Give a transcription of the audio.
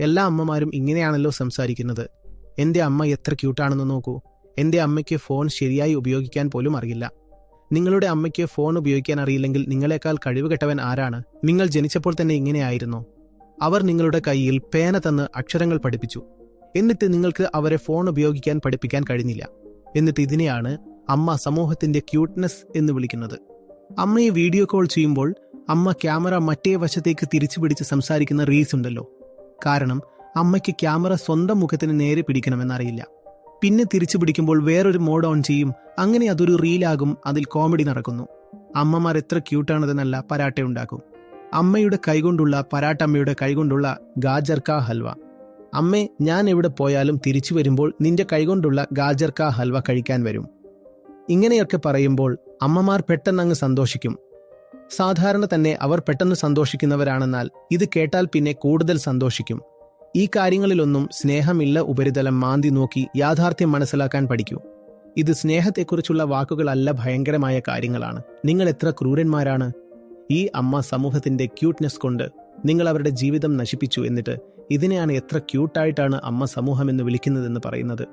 എല്ലാ അമ്മമാരും ഇങ്ങനെയാണല്ലോ സംസാരിക്കുന്നത്. എന്റെ അമ്മ എത്ര ക്യൂട്ടാണെന്ന് നോക്കൂ. എന്റെ അമ്മയ്ക്ക് ഫോൺ ശരിയായി ഉപയോഗിക്കാൻ പോലും അറിയില്ല. നിങ്ങളുടെ അമ്മയ്ക്ക് ഫോൺ ഉപയോഗിക്കാൻ അറിയില്ലെങ്കിൽ നിങ്ങളെക്കാൾ കഴിവുകെട്ടവൻ ആരാണ്? നിങ്ങൾ ജനിച്ചപ്പോൾ തന്നെ ഇങ്ങനെയായിരുന്നു? അവർ നിങ്ങളുടെ കയ്യിൽ പേന തന്ന് അക്ഷരങ്ങൾ പഠിപ്പിച്ചു. എന്നിട്ട് നിങ്ങൾക്ക് അവരെ ഫോൺ ഉപയോഗിക്കാൻ പഠിപ്പിക്കാൻ കഴിഞ്ഞില്ല. എന്നിട്ട് ഇതിനെയാണ് അമ്മ സമൂഹത്തിന്റെ ക്യൂട്ട്നെസ് എന്ന് വിളിക്കുന്നത്. അമ്മയെ വീഡിയോ കോൾ ചെയ്യുമ്പോൾ അമ്മ ക്യാമറ മറ്റേ വശത്തേക്ക് തിരിച്ചു പിടിച്ച് സംസാരിക്കുന്ന റീൽസ് ഉണ്ടല്ലോ. കാരണം അമ്മയ്ക്ക് ക്യാമറ സ്വന്തം മുഖത്തിന് നേരെ പിടിക്കണമെന്നറിയില്ല. പിന്നെ തിരിച്ചു പിടിക്കുമ്പോൾ വേറൊരു മോഡ് ഓൺ ചെയ്യും അങ്ങനെ അതൊരു റീലാകും അതിൽ കോമഡി നടക്കുന്നു. അമ്മമാർ എത്ര ക്യൂട്ടാണതെന്നല്ല പരാട്ട ഉണ്ടാക്കും. അമ്മയുടെ കൈകൊണ്ടുള്ള പരാട്ടമ്മയുടെ കൈകൊണ്ടുള്ള ഗാജർ കാ ഹൽവ. അമ്മേ ഞാൻ എവിടെ പോയാലും തിരിച്ചു വരുമ്പോൾ നിന്റെ കൈകൊണ്ടുള്ള ഗാജർ കാ ഹൽവ കഴിക്കാൻ വരും. ഇങ്ങനെയൊക്കെ പറയുമ്പോൾ അമ്മമാർ പെട്ടെന്ന് അങ്ങ് സന്തോഷിക്കും. സാധാരണ തന്നെ അവർ പെട്ടെന്ന് സന്തോഷിക്കുന്നവരാണെന്നാൽ ഇത് കേട്ടാൽ പിന്നെ കൂടുതൽ സന്തോഷിക്കും. ഈ കാര്യങ്ങളിലൊന്നും സ്നേഹമില്ല ഉപരിതലം മാന്തി നോക്കി യാഥാർത്ഥ്യം മനസ്സിലാക്കാൻ പഠിക്കൂ. ഇത് സ്നേഹത്തെക്കുറിച്ചുള്ള വാക്കുകളല്ല ഭയങ്കരമായ കാര്യങ്ങളാണ്. നിങ്ങൾ എത്ര ക്രൂരന്മാരാണ്? ഈ അമ്മ സമൂഹത്തിന്റെ ക്യൂട്ട്നെസ് കൊണ്ട് നിങ്ങൾ അവരുടെ ജീവിതം നശിപ്പിച്ചു എന്നിട്ട് ഇതിനെയാണ് എത്ര ക്യൂട്ടായിട്ടാണ് അമ്മ സമൂഹം എന്ന് വിളിക്കുന്നതെന്ന് പറയുന്നത്.